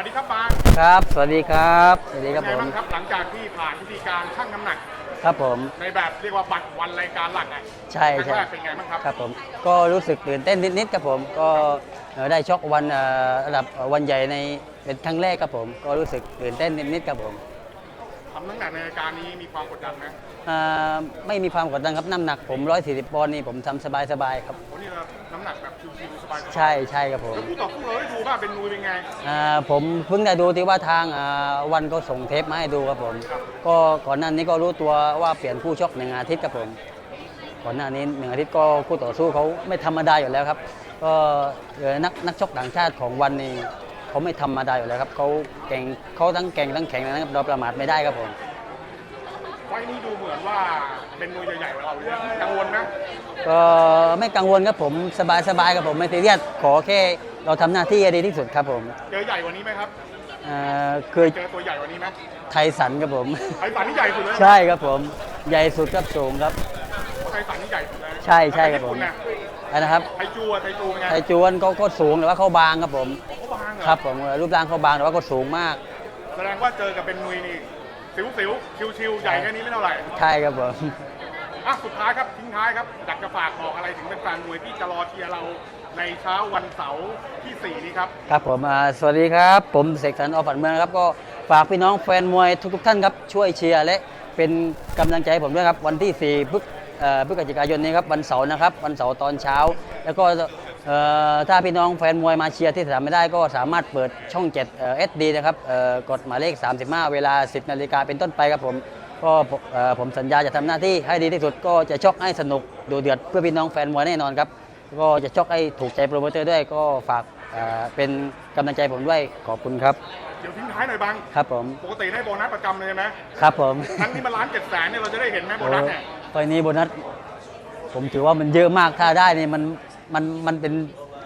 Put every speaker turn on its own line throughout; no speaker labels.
วัสดีครับบาง
ครับ สวัสดีครับ สวัสดีครับ
เป็น
ผ
ไง
ม
บ้างครับหลังจากที่ผ่านวิธีการชั่งน้ำหนัก
ครับผม
ในแบบเรียกว่าบัตรวันรายการหลักอะ
ใช่
ครั้ง
ใช่
แรกเป็นไงบ้างครับ
ครับผม ก็รู้สึกตื่นเต้นนิดๆครับผม ก็เอ่อได้ชกวันเอ่อระดับวันใหญ่ในเป็นครั้งแรกครับผม ก็รู้สึกตื่นเต้นนิดๆครับผม
ทำน้ำหนักในรายการนี้มีความกดดันไหม
อ่าไม่มีความกดดันครับน้ำหนักผม 140ปอนด์นี่ผมทำสบายๆครับ
วันนี้เราน้ำหนักแบบชิวๆสบายๆ
ใช่ใช่ครับผม
แล้วคู่ต่อสู้เราได้ดูว่าเป็นนุยเป็นไง
อ่าผมเพิ่งได้ดูที่ว่าทางอ่าวันก็ส่งเทปมาให้ดูครับผมก็ก่อนหน้านี้ก็รู้ตัวว่าเปลี่ยนผู้ชกหนึ่งอาทิตย์ครับผม ก่อนหน้านี้หนึ่งอาทิตย์ก็คู่ต่อสู้เขาไม่ธรรมดาอยู่แล้วครับ ก็เอ่อนักนักชกต่างชาติของวันนี้ เขาไม่ธรรมดาอยู่แล้วครับเขาเก่งเขาทั้งเก่งทั้งแข็งนะครับเราประมาทไม่ได้ครับผม
ไฟล์นี้ดูเหมือนว่าเป็นมวยใหญ่ๆกว่าเราเยอะกังวลนะ
ก็ไม่กังวลครับผมสบายสบายๆครับผมไม่ซีเรียสขอแค่เราทำหน้าที่ให้ดีที่สุดครับผม
เจอใหญ่กว่านี้ไหมครับ
เอ่อเคย
เจอตัวใหญ่กว่านี้ไหม
ไทสันครับผม
ไทสันนี่ใหญ่สุดเลยนะ
ใช่ครับผมใหญ่สุดครับสูงครับ
ไทสันนี่ใหญ่สุดเลย
ใช่ใช่ครับผม
ญี่ปุ่นน่ะ
อันนะครับ
ไทจูอะไทจูเป็นไง
ไทจวนเขาก็สูงแต่ว่าเขาบางครับผม
เขาบางเหรอ
ครับผมรูปร่างเขาบางแต่ว่าก็สูงมาก
แสดงว่าเจอกับเป็นนุยนี่สิวสิวชิวชิวๆใหญ่แค่นี้ไม่เท่าไหร่
ใช่ครับผม
อะสุดท้ายครับทิ้งท้ายครับอยากจะฝากบอกอะไรถึงแฟนๆมวยที่จะรอเชียร์เราในเช้าวันเสาร์ที่ 4 นี้ครับ
ครับผมอ่าสวัสดีครับ ผมเสกสรรออฝันเมืองนะครับ ก็ฝากพี่น้องแฟนมวยทุกๆท่านครับ ช่วยเชียร์และเป็นกำลังใจให้ผมด้วยครับ วันที่4พฤศเอ่อพฤศจิกายนนี้ครับ วันเสาร์นะครับ วันเสาร์ตอนเช้า แล้วก็เอ่อ ถ้าพี่น้องแฟนมวยมาเชียร์ที่สนามไม่ได้ก็สามารถเปิดช่อง7เอสดีนะครับเอ่อกดหมายเลข 35 เวลา 10 นาฬิกาเป็นต้นไปครับผม ก็ผมเอ่อผมสัญญาจะทำหน้าที่ให้ดีที่สุดก็จะชกให้สนุกดูเดือดเพื่อพี่น้องแฟนมวยแน่นอนครับ ก็จะชกให้ถูกใจโปรโมเตอร์ด้วยก็ฝากเอ่อเป็นกำลังใจผมด้วยขอบคุณครับ
เดี๋ยวทิ้งท้ายหน่อยบัง
ครับผม
ปกติได้โบนัสประจำเลยใช่ไหม
ครับผม
ครั้งนี้มาล้านเจ็ดแสนเนี่ยเราจะได้เห็นไหมโบ
โอ้
นัสเนี่ย
ไฟล์นี้โบนัส ผมถือว่ามันเยอะมากถ้าได้นี่มัน มันมันเป็น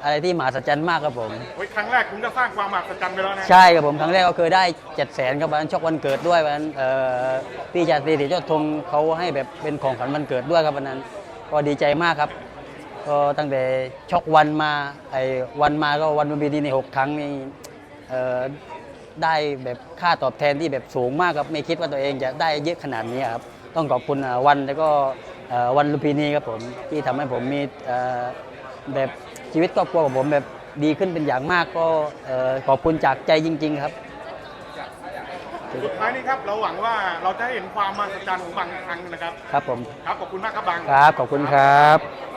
อะไรที่มหัศจรรย์มากครับผม
เฮ้ยครั้งแรกคุณก็สร้างความมหัศจรรย์ไปแล้วนะ
ใช่ครับผมครั้งแรกก็เคยได้7จ็ดแสนครับวันนั้นชกวันเกิดด้วยวันนั้นเอ่อพี่จาตรีติเจ้าธงเขาให้แบบเป็นของขวัญวันเกิดด้วยครับวันนั้น ก็ดีใจมากครับก็ตั้งแต่ชกวันมาไอ้วันมาก็วันลุมพินีในหกครั้งนี่เอ่อได้แบบค่าตอบแทนที่แบบสูงมากครับไม่คิดว่าตัวเองจะได้เยอะขนาดนี้ครับต้องขอบคุณอ่าวันแล้วก็เอ่อวันลุมพินีครับผมที่ทำให้ผมมีเอ่อ แบบชีวิตครอบครัวของผมแบบดีขึ้นเป็นอย่างมากก็เอ่อขอบคุณจากใจจริง ๆ ครับ
สุดท้ายนี้ครับเราหวังว่าเราจะให้เห็นความมหัศจรรย์ของบังอีกครั้งหนึ่งนะครับ
ครับผม
ครับขอบคุณมากครับบัง
ครับขอบคุณครับ